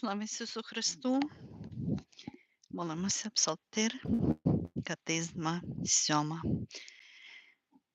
Слава Ісусу Христу! Молимося Псалтир, Катизма, сьома.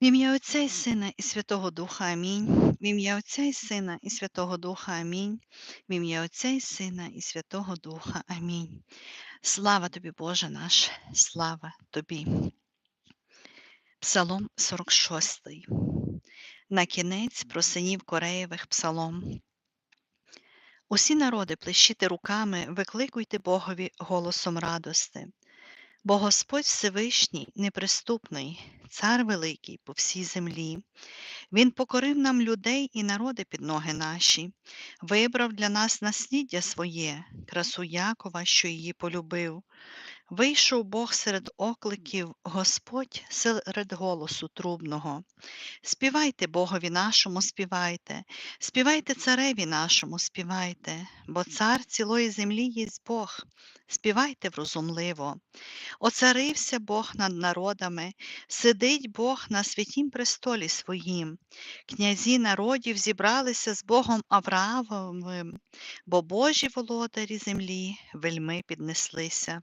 В ім'я Отця і Сина і Святого Духа Амінь. В ім'я Отця і Сина і Святого Духа Амінь. В ім'я Отця і Сина і Святого Духа Амінь. Слава тобі, Боже наш, слава тобі. Псалом 46. На кінець про синів Кореєвих псалом. Усі народи плещите руками, викликуйте Богові голосом радости. Бо Господь Всевишній, неприступний, цар великий по всій землі. Він покорив нам людей і народи під ноги наші, вибрав для нас насліддя своє, красу Якова, що її полюбив. Вийшов Бог серед окликів, Господь серед голосу трубного. Співайте Богові нашому, співайте, співайте цареві нашому, співайте, бо цар цілої землі єсть Бог, співайте врозумливо. Оцарився Бог над народами, сидить Бог на святім престолі своїм. Князі народів зібралися з Богом Авраамовим, бо Божі володарі землі вельми піднеслися.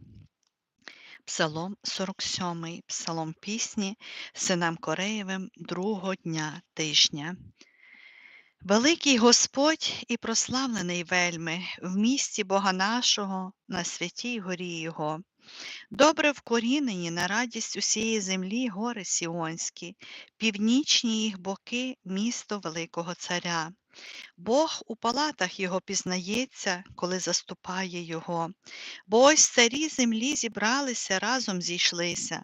Псалом 47, Псалом пісні синам Кореєвим другого дня тижня. Великий Господь і прославлений вельми в місті Бога нашого, на святій горі Його. Добре вкорінені на радість усієї землі гори Сіонські, північні їх боки місто Великого Царя. Бог у палатах його пізнається, коли заступає його. Бо ось царі землі зібралися, разом зійшлися.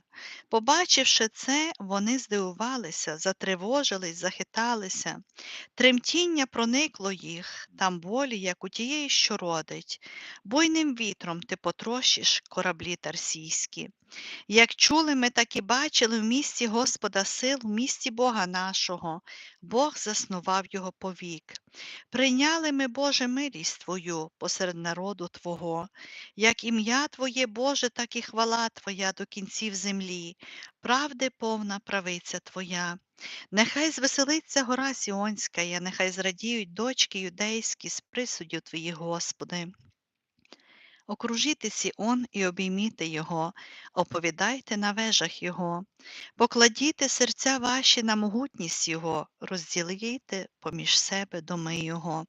Побачивши це, вони здивувалися, затривожились, захиталися. Тремтіння проникло їх, там болі, як у тієї, що родить. Буйним вітром ти потрощиш кораблі тарсійські. Як чули ми, так і бачили в місті Господа сил, в місті Бога нашого, Бог заснував його повік. Прийняли ми, Боже, милість Твою посеред народу Твого, як ім'я Твоє, Боже, так і хвала Твоя до кінців землі, правди повна правиця Твоя. Нехай звеселиться гора Сіонська, нехай зрадіють дочки юдейські з присудів Твоїх, Господи. Окружіте Сіон і обійміте його, оповідайте на вежах його, покладіте серця ваші на могутність Його, розділіте поміж себе доми Його,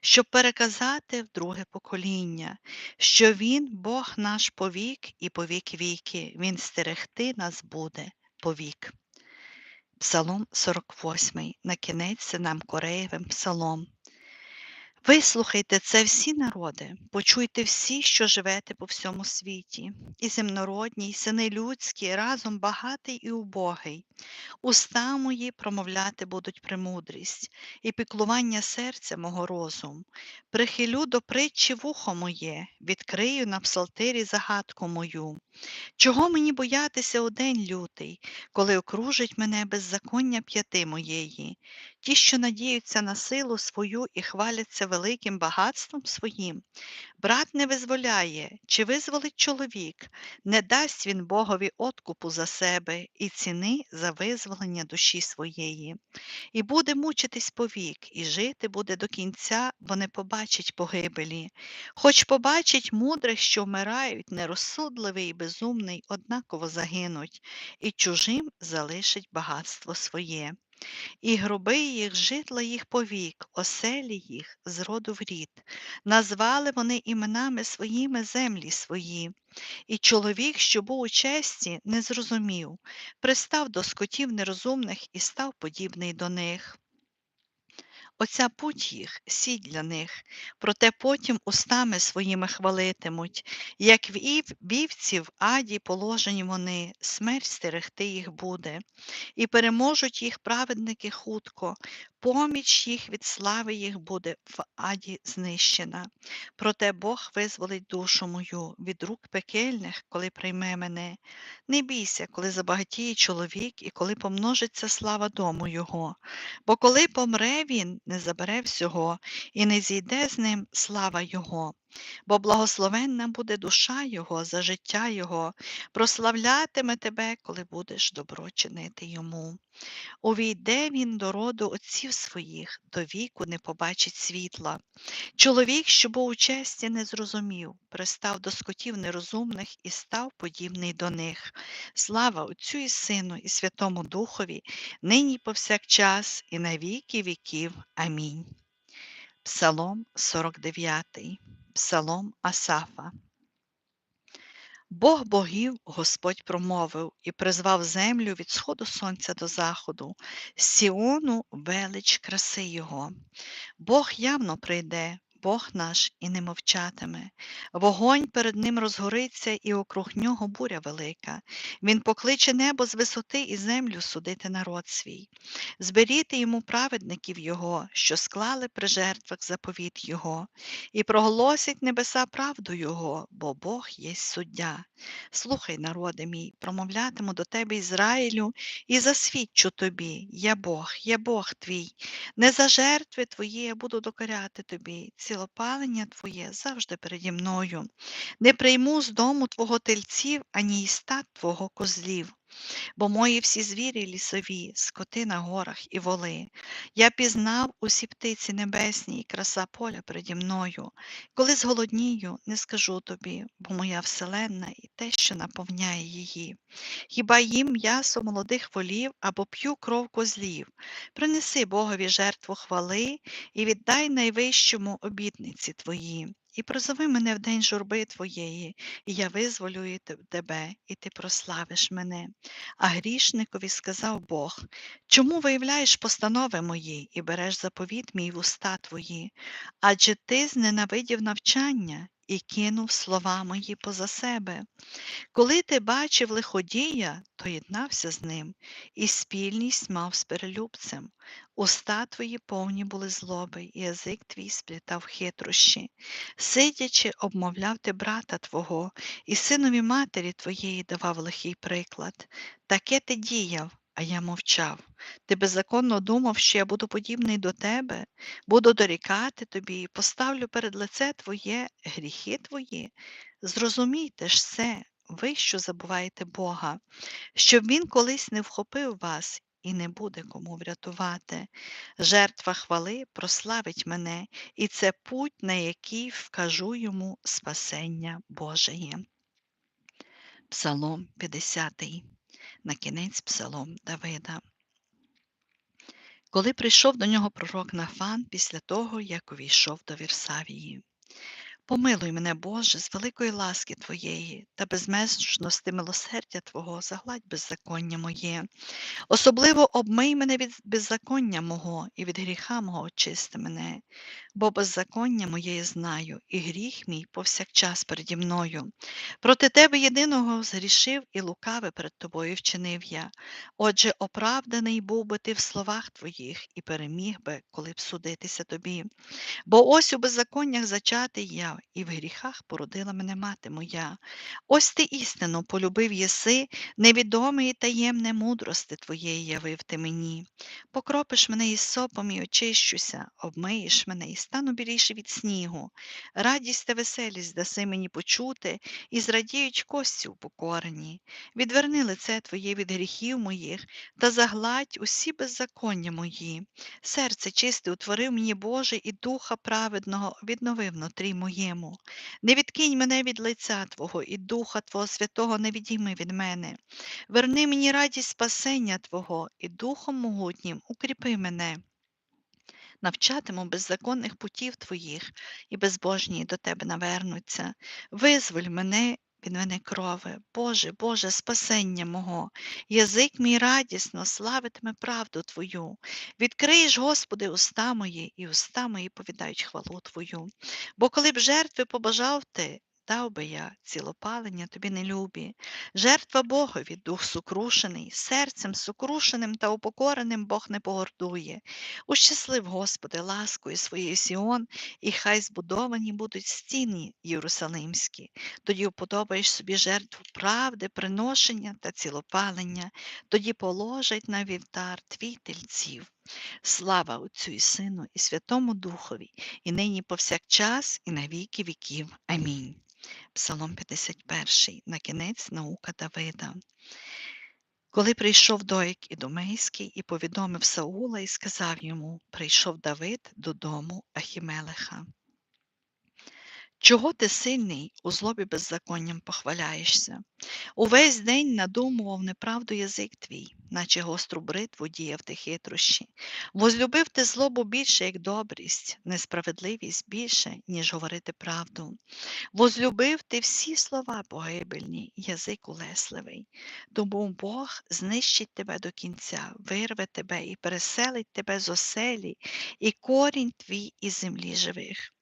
щоб переказати в друге покоління, що Він, Бог наш повік і повік віки, Він стерегти нас буде повік. Псалом 48, на кінець синам Кореєвим псалом. Вислухайте це всі народи, почуйте всі, що живете по всьому світі, і земнородні, і сини людські, разом багатий і убогий. Уста мої промовляти будуть премудрість, і піклування серця мого розум. Прихилю до притчі вухо моє, відкрию на псалтирі загадку мою. Чого мені боятися у день лютий, коли окружить мене беззаконня п'яти моєї? Ті, що надіються на силу свою і хваляться великим багатством своїм. Брат не визволяє, чи визволить чоловік, не дасть він Богові откупу за себе і ціни за визволення душі своєї. І буде мучитись повік, і жити буде до кінця, бо не побачить погибелі. Хоч побачить мудрих, що вмирають, нерозсудливий і безумний, однаково загинуть, і чужим залишить багатство своє. І гроби їх, житла їх повік, оселі їх з роду в рід. Назвали вони іменами своїми землі свої. І чоловік, що був у честі, не зрозумів, пристав до скотів нерозумних і став подібний до них. Оця путь їх, сіть для них, проте потім устами своїми хвалитимуть, як в вівці в аді положені вони, смерть стерегти їх буде, і переможуть їх праведники хутко, поміч їх від слави їх буде в аді знищена. Проте Бог визволить душу мою від рук пекельних, коли прийме мене. Не бійся, коли забагатіє чоловік і коли помножиться слава дому його. Бо коли помре він, не забере всього, і не зійде з ним слава Його. Бо благословенна буде душа Його за життя Його, прославлятиме тебе, коли будеш добро чинити йому. Увійде він до роду отців своїх, до віку не побачить світла. Чоловік, що був у честі, не зрозумів, пристав до скотів нерозумних і став подібний до них. Слава Отцю і Сину, і Святому Духові, нині повсякчас, і на віки віків. Амінь. Псалом 49, Псалом Асафа. Бог богів Господь промовив і призвав землю від сходу сонця до заходу, Сіону велич краси Його. Бог явно прийде, Бог наш і не мовчатиме. Вогонь перед ним розгориться, і округ нього буря велика. Він покличе небо з висоти і землю судити народ свій. Зберіти йому праведників Його, що склали при жертвах заповіт Його, і проголосять небеса правду Його, бо Бог є суддя. Слухай, народи мій, промовлятиму до тебе Ізраїлю, і засвідчу тобі, я Бог, я Бог твій. Не за жертви твої я буду докоряти тобі, цілопалення твоє завжди переді мною. Не прийму з дому твого тельців, ані й стад твого козлів. Бо мої всі звірі лісові, скоти на горах і воли. Я пізнав усі птиці небесні і краса поля переді мною. Коли зголоднію, не скажу тобі, бо моя вселенна і те, що наповняє її. Хіба їм м'ясо молодих волів або п'ю кров козлів. Принеси Богові жертву хвали і віддай найвищому обітниці твої. І призови мене в день журби твоєї, і я визволюю тебе, і ти прославиш мене. А грішникові сказав Бог чому виявляєш постанови мої і береш заповіт мій в уста твої? Адже ти зненавидів навчання і кинув слова мої поза себе. Коли ти бачив лиходія, то єднався з ним, і спільність мав з перелюбцем. Уста твої повні були злоби, і язик твій сплітав хитрощі. Сидячи, обмовляв ти брата твого, і синові матері твоєї давав лихий приклад. Таке ти діяв, а я мовчав. Ти беззаконно думав, що я буду подібний до тебе, буду дорікати тобі поставлю перед лице твоє гріхи твої. Зрозумійте ж це, ви, що забуваєте Бога, щоб Він колись не вхопив вас і не буде кому врятувати. Жертва хвали прославить мене, і це путь, на який вкажу йому спасення Божеє. Псалом 50. На кінець псалом Давида. Коли прийшов до нього пророк Нафан після того, як увійшов до Вірсавії. Помилуй мене, Боже, з великої ласки Твоєї та безмежності милосердя Твого загладь беззаконня моє. Особливо обмий мене від беззаконня мого і від гріха мого очисти мене, бо беззаконня моє знаю, і гріх мій повсякчас переді мною. Проти тебе єдиного згрішив і лукаве перед тобою вчинив я. Отже, оправданий був би ти в словах твоїх і переміг би, коли б судитися тобі. Бо ось у беззаконнях зачатий я, і в гріхах породила мене мати моя. Ось ти істину полюбив єси, невідоме і таємне мудрости твоєї явив ти мені. Покропиш мене із сопом і очищуся, обмиєш мене і стану біліше від снігу. Радість та веселість даси мені почути, і зрадіють кості упокорені. Відверни лице Твоє від гріхів моїх та загладь усі беззаконня мої. Серце чисте утворив мені Боже, і духа праведного відновив внутрі моєму. Не відкинь мене від лиця Твого, і Духа Твого Святого не відійми від мене. Верни мені радість спасення Твого, і Духом могутнім укріпи мене навчатиму беззаконних путів твоїх, і безбожні до тебе навернуться. Визволь мене від мене крови, Боже, Боже, спасення мого, язик мій радісно славитиме правду Твою. Відкриєш, Господи, уста мої, і уста мої повідають хвалу Твою. Бо коли б жертви побажав ти, дав би я цілопалення тобі не любі, жертва Богові, дух сукрушений, серцем сукрушеним та упокореним Бог не погордує. Ущаслив, Господи, ласкою своєю Сіон, і хай збудовані будуть стіни Єрусалимські. Тоді уподобаєш собі жертву правди, приношення та цілопалення, тоді положать на вівтар твій тельців. Слава Отцю і Сину, і Святому Духові, і нині повсякчас, і на віки віків. Амінь. Псалом 51. На кінець наука Давида. Коли прийшов Доїк Ідомейський і повідомив Саула і сказав йому: Прийшов Давид додому Ахімелеха. Чого ти сильний, у злобі беззаконням похваляєшся? Увесь день надумував неправду язик твій, наче гостру бритву діяв ти хитрощі. Возлюбив ти злобу більше, як добрість, несправедливість більше, ніж говорити правду. Возлюбив ти всі слова погибельні, язик улесливий. Тому Бог знищить тебе до кінця, вирве тебе і переселить тебе з оселі, і корінь твій із землі живих.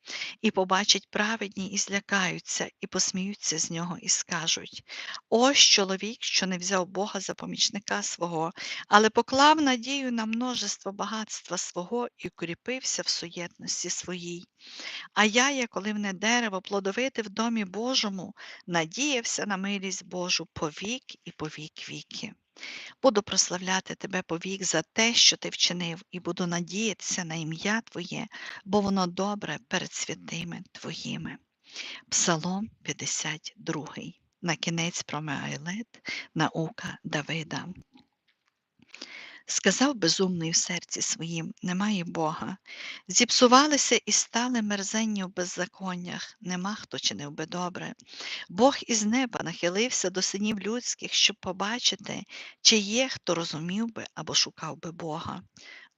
І побачать праведні, і злякаються, і посміються з нього, і скажуть: Ось чоловік, що не взяв Бога за помічника свого, але поклав надію на множество багатства свого і укріпився в суєтності своїй. А я, як оливне дерево, плодовите в домі Божому, надіявся на милість Божу повік і повік віки. Буду прославляти тебе повік за те, що ти вчинив, і буду надіятися на ім'я Твоє, бо воно добре перед святими Твоїми. Псалом 52. На кінець про Меайлет, наука Давида. Сказав безумний в серці своїм немає Бога. Зіпсувалися і стали мерзенні в беззаконнях, нема хто чинив би добре. Бог із неба нахилився до синів людських, щоб побачити, чи є хто розумів би або шукав би Бога.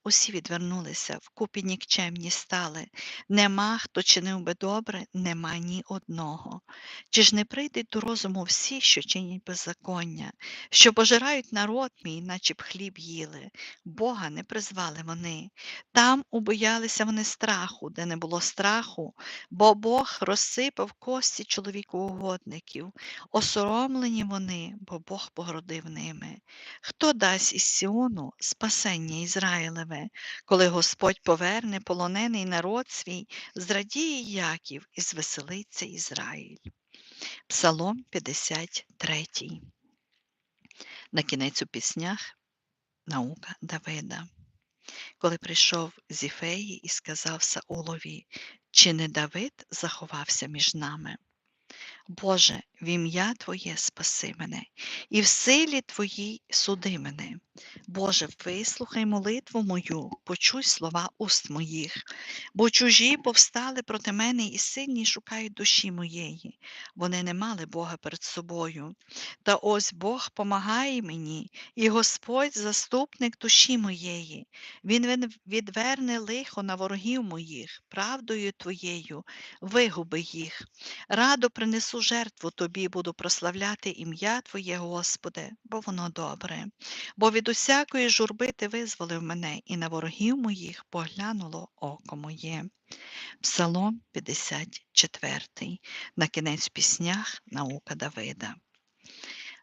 Усі відвернулися, вкупі нікчемні стали. Нема, хто чинив би добре, нема ні одного. Чи ж не прийдуть до розуму всі, що чинять беззаконня, що пожирають народ мій, наче б хліб їли, Бога не призвали вони. Там убоялися вони страху, де не було страху, бо Бог розсипав кості чоловіку угодників. Осоромлені вони, бо Бог погородив ними. Хто дасть із Сіону спасення Ізраїлеве? Коли Господь поверне полонений народ свій, зрадіє Яків і звеселиться Ізраїль. Псалом 53. На кінець у піснях наука Давида. Коли прийшов Зіфеї і сказав Саулові, чи не Давид заховався між нами? Боже, в ім'я Твоє спаси мене, і в силі Твоїй суди мене. Боже, вислухай молитву мою, почуй слова уст моїх, бо чужі повстали проти мене і сильні шукають душі моєї. Вони не мали Бога перед собою. Та ось Бог помагає мені, і Господь заступник душі моєї. Він відверне лихо на ворогів моїх, правдою Твоєю, вигуби їх. Радо принесу жертву Тобі, буду прославляти ім'я Твоє, Господи, бо воно добре. Бо від усякої журби Ти визволив мене, і на ворогів моїх поглянуло око моє. Псалом 54. На кінець піснях наука Давида.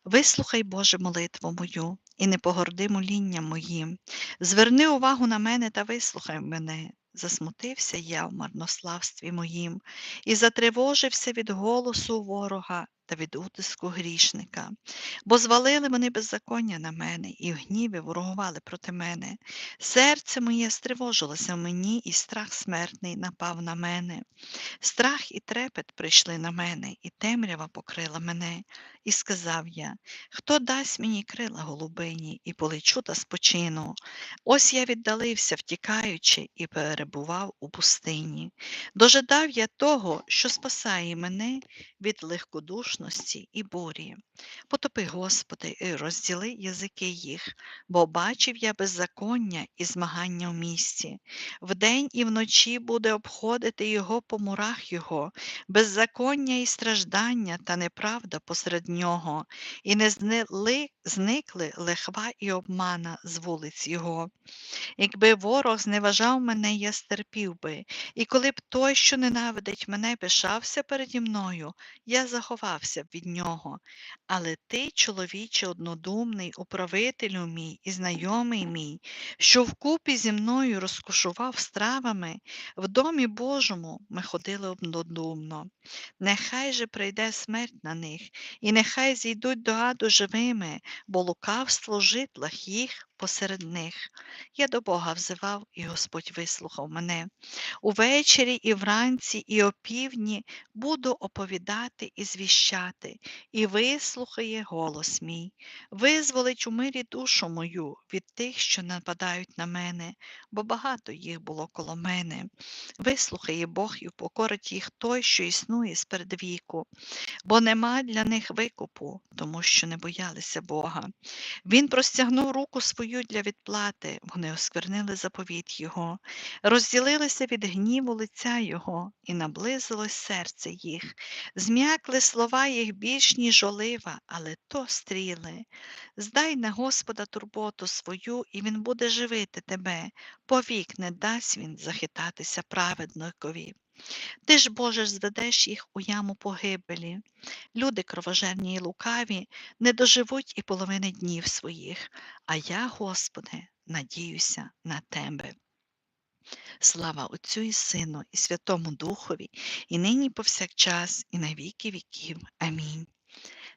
Вислухай, Боже, молитву мою, і не погорди молінням моїм. Зверни увагу на мене та вислухай мене. Засмутився я в марнославстві моїм і затривожився від голосу ворога та від утиску грішника, бо звалили вони беззаконня на мене і в гніві ворогували проти мене. Серце моє стривожилося в мені, і страх смертний напав на мене. Страх і трепет прийшли на мене, і темрява покрила мене. І сказав я: Хто дасть мені крила голубині, і полечу та спочину? Ось я віддалився, втікаючи, і перебував у пустині. Дожидав я того, що спасає мене від легкодушності і бурі. Потопи, Господи, і розділи язики їх, бо бачив я беззаконня і змагання в місті. Вдень і вночі буде обходити його по мурах його, беззаконня і страждання та неправда посеред нього, і не зникли лихва і обмана з вулиць його. Якби ворог зневажав мене, я стерпів би, і коли б той, що ненавидить мене, пишався переді мною, я заховався б від нього. Але ти, чоловіче однодумний, управителю мій і знайомий мій, що вкупі зі мною розкошував стравами, в домі Божому ми ходили однодумно. Нехай же прийде смерть на них, і нехай зійдуть до аду живими, бо лукавство житлах їх посеред них. Я до Бога взивав, і Господь вислухав мене. Увечері і вранці, і опівдні буду оповідати і звіщати, і вислухає голос мій, визволить у мирі душу мою від тих, що нападають на мене, бо багато їх було коло мене. Вислухає Бог і покорить їх той, що існує з передвіку, бо нема для них викупу, тому що не боялися Бога. Він простягнув руку свою для відплати, вони осквернили заповіт Його, розділилися від гніву лиця Його, і наблизилось серце їх. Зм'якли слова їх більш, ніж олива, але то стріли. Здай на Господа турботу свою, і Він буде живити тебе, повік не дасть він захитатися праведникові. Ти ж, Боже, зведеш їх у яму погибелі. Люди кровожерні й лукаві не доживуть і половини днів своїх, а я, Господи, надіюся на Тебе. Слава Отцю і Сину, і Святому Духові, і нині повсякчас, і на віки віків. Амінь.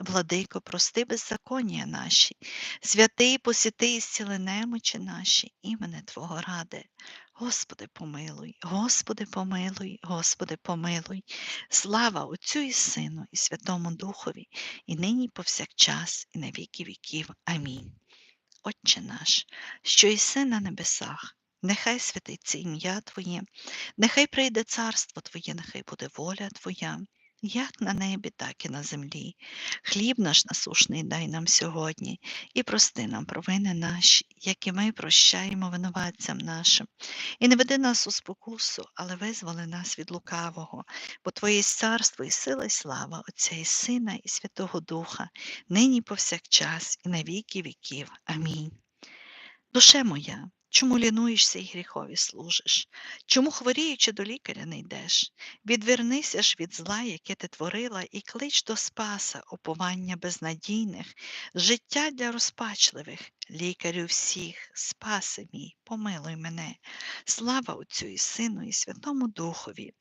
Владико, прости беззаконня наші, святий посіти і зціли немочі наші, імене Твого ради. Господи, помилуй, Господи, помилуй, Господи, помилуй. Слава Отцю і Сину, і Святому Духові, і нині повсякчас, і на віки віків. Амінь. Отче наш, що єси на небесах, нехай святиться ім'я Твоє, нехай прийде царство Твоє, нехай буде воля Твоя як на небі, так і на землі. Хліб наш насушний дай нам сьогодні і прости нам провини наші, як і ми прощаємо винуватцям нашим. І не веди нас у спокусу, але визволи нас від лукавого, бо Твоє царство і сила, і слава Отця і Сина, і Святого Духа, нині повсякчас, і на віки віків. Амінь. Душе моя, Чому лінуєшся і гріхові служиш? Чому хворіючи до лікаря не йдеш? Відвернися ж від зла, яке ти творила, і клич до Спаса, оповання безнадійних, життя для розпачливих, лікарю всіх, спаси мій, помилуй мене, слава Отцю і Сину, і Святому Духові.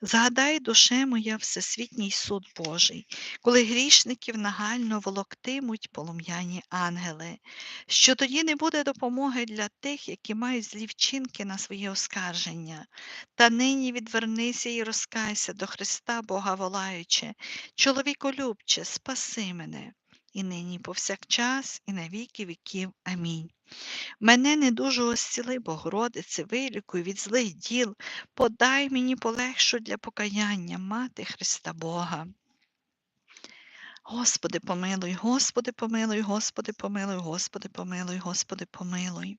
Згадай, душе моя, всесвітній суд Божий, коли грішників нагально волоктимуть полум'яні ангели, що тоді не буде допомоги для тих, які мають злі вчинки на своє оскарження, та нині відвернися і розкайся до Христа Бога волаючи, чоловіколюбче, спаси мене, і нині повсякчас, і на віки віків. Амінь. Мене не дуже осціли, Богородице, вилікуй від злих діл, подай мені полегшу для покаяння, мати Христа Бога. Господи, помилуй, Господи, помилуй, Господи, помилуй, Господи, помилуй, Господи, помилуй.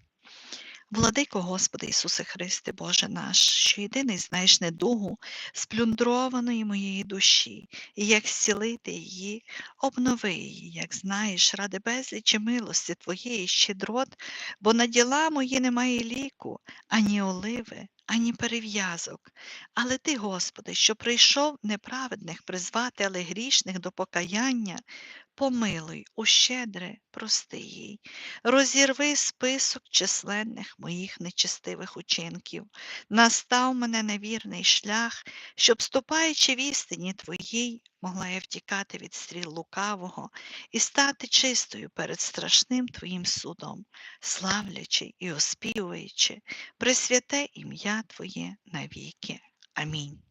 Владико Господи Ісусе Христе, Боже наш, що єдиний знаєш недугу сплюндрованої моєї душі, і як зцілити її, обнови її, як знаєш, ради безлічі милості Твоєї щедрот, бо на діла мої немає ліку, ані оливи, ані перев'язок. Але Ти, Господи, що прийшов неправедних призвати, але грішних до покаяння, помилуй, ущедре, прости їй, розірви список численних моїх нечестивих учинків, настав мене на вірний шлях, щоб, ступаючи в істині Твоїй, могла я втікати від стріл лукавого і стати чистою перед страшним Твоїм судом, славлячи і оспівуючи, присвяте ім'я Твоє навіки. Амінь.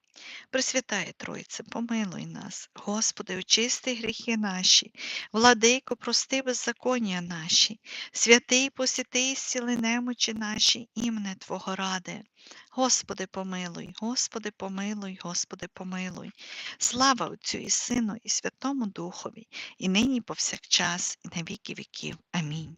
Пресвятає Тройце, помилуй нас, Господи, очисти гріхи наші, владико, прости беззаконня наші, святий посіти і зціли немочі наші, імне Твого ради. Господи, помилуй, Господи, помилуй, Господи, помилуй. Слава Отцю і Сину, і Святому Духові, і нині повсякчас, і на віки віків. Амінь.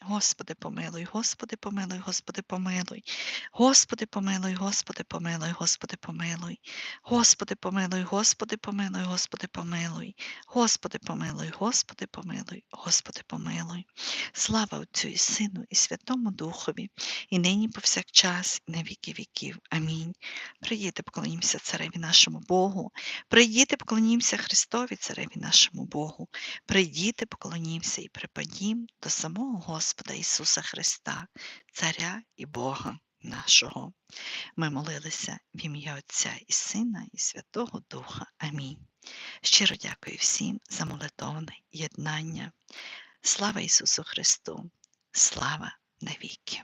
Господи, помилуй, Господи, помилуй, Господи, помилуй. Господи, помилуй, Господи, помилуй, Господи, помилуй. Господи, помилуй, Господи, помилуй, Господи, помилуй. Господи, помилуй, Господи, помилуй, Господи, помилуй. Слава Отцю і Сину, і Святому Духові, і нині повсякчас, і на віки віків. Амінь. Приїдьте, поклонімося цареві нашому Богу. Прийдіте, поклонімося Христові, цареві нашому Богу. Прийдіте, поклонімося і припадім до самого Господа Ісуса Христа, Царя і Бога нашого. Ми молилися в ім'я Отця і Сина, і Святого Духа. Амінь. Щиро дякую всім за молитовне єднання. Слава Ісусу Христу! Слава навіки!